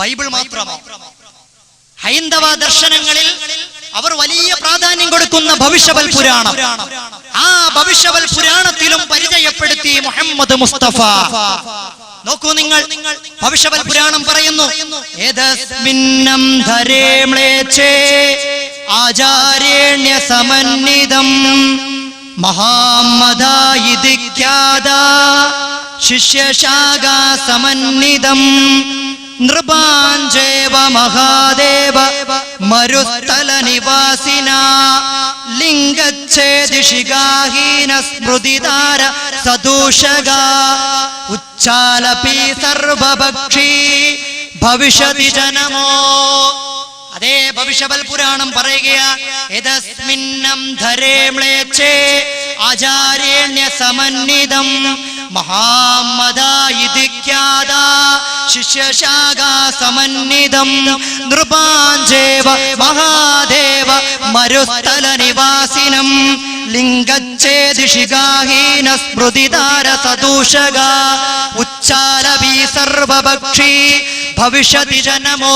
Bible മാത്രമാണ് ഹൈന്ദവ ദർശനങ്ങളിൽ അവർ വലിയ പ്രാധാന്യം കൊടുക്കുന്ന ഭവിഷ്യവൽ പുരാണം. ആ ഭവിഷ്യവൽ പുരാണത്തിലും പരിചയപ്പെടുത്തി മുഹമ്മദ് മുസ്തഫ. നോക്കൂ നിങ്ങൾ ഭവിഷ്യവൽ പുരാണം പറയുന്നു. ഏതസ്മിന്നം സമന്വിതം മഹാമദായിദിഖ്യാത ശിഷ്യശാഖാ സമന്വിതം നൃപാഞ്ചേവ മഹാദേവ മരുസ്ഥല നിവാസിന ലിംഗച്ഛേദിഷികാഹീന സ്മൃതിതാര സദൂഷക ഉച്ചാലപി സർവഭക്ഷി ഭവിഷ്യതി ജനമോ. അതേ ഭവിഷ്യവൽ പുരാണം പറയുകയാ യതസ്മിന്നം ധരേ മ്ലേച്ഛേ ആചാര്യേണ്യ സമന്വിതം മഹാമദായിദിഖ്യാത ശിഷ്യശാഖാ സമന്വിതം നൃപാഞ്ചേവ മഹാദേവ മരുസ്ഥല നിവാസിനം ലിംഗച്ഛേദിഷികാഹീന സ്മൃതിതാര സദൂഷക ഉച്ചാലപി സർവഭക്ഷി ഭവിഷ്യതി ജനമോ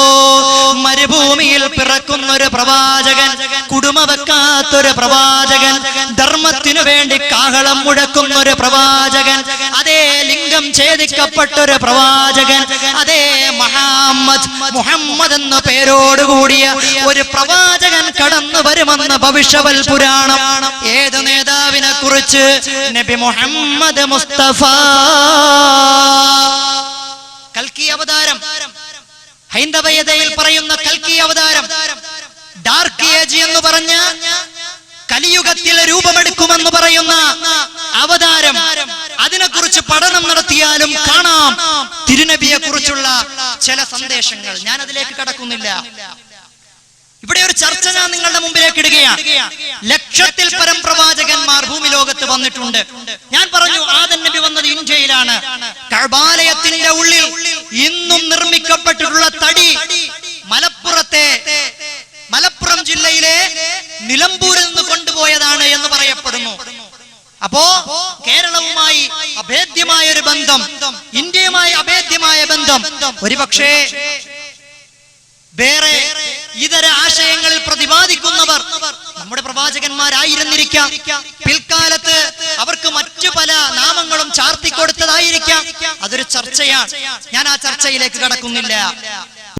മരുഭൂമിയിൽ പിറക്കുന്ന ഒരു പ്രവാചകൻ കുടുംബ വെക്കാത്തൊരു പ്രവാചകൻ ധർമ്മത്തിനു വേണ്ടി കാഹളം മുഴക്കുന്ന ഒരു പ്രവാചകൻ അതേ ലിംഗം ഛേദിക്കപ്പെട്ടൊരു പ്രവാചകൻ അതേ മഹാമ്മദ് മുഹമ്മദ് എന്ന പേരോടുകൂടിയ ഒരു പ്രവാചകൻ കടന്നു വരുമെന്ന ഭവിഷ്യവൽ പുരാണം. ഏത് നേതാവിനെ കുറിച്ച് നബി മുഹമ്മദ് മുസ്തഫ. കൽക്കി അവതാരം. ഹൈന്ദവയതയിൽ പറയുന്ന കൽക്കി അവതാരം. ഡാർക്ക് ഏജ് എന്ന് പറഞ്ഞ കലിയുഗത്തിൽ രൂപമെടുക്കുമെന്ന് പറയുന്ന അവതാരം. അതിനെക്കുറിച്ച് പഠനം നടത്തിയാലും കാണാം. തിരുനബിയെ കുറിച്ചുള്ള ചില സന്ദേശങ്ങൾ. ഞാൻ അതിലേക്ക് കടക്കുന്നില്ല. ഇവിടെ ഒരു ചർച്ച ഞാൻ നിങ്ങളുടെ മുമ്പിലേക്ക് ഇടുകയാണ്. ലക്ഷത്തിൽ പരം പ്രവാചകന്മാർ ഭൂമി ലോകത്ത് വന്നിട്ടുണ്ട്. ഞാൻ പറഞ്ഞു ആദൻ നബി കർബാലയത്തിന്റെ ഉള്ളിൽ ഇന്നും നിർമ്മിക്കപ്പെട്ടിട്ടുള്ള തടി മലപ്പുറത്തെ മലപ്പുറം ജില്ലയിലെ നിലമ്പൂരിൽ നിന്ന് കൊണ്ടുപോയതാണ് എന്ന് പറയപ്പെടുന്നു. അപ്പോ കേരളവുമായി അഭേദ്യമായ ഒരു ബന്ധം ഇന്ത്യയുമായി അഭേദ്യമായ ബന്ധം ഒരുപക്ഷേ വേറെ ഇതര ആശയങ്ങളിൽ പ്രതിപാദിക്കുന്നവർ നമ്മുടെ പ്രവാചകന്മാരായിരുന്നിരിക്കാം. പിൽക്കാലത്ത് അവർക്ക് മറ്റു പല നാമങ്ങളും ചാർത്തിക്കൊടുത്തതായിരിക്കാം അതൊരു ചർച്ചയാണ്. ഞാൻ ആ ചർച്ചയിലേക്ക് കടക്കുന്നില്ല.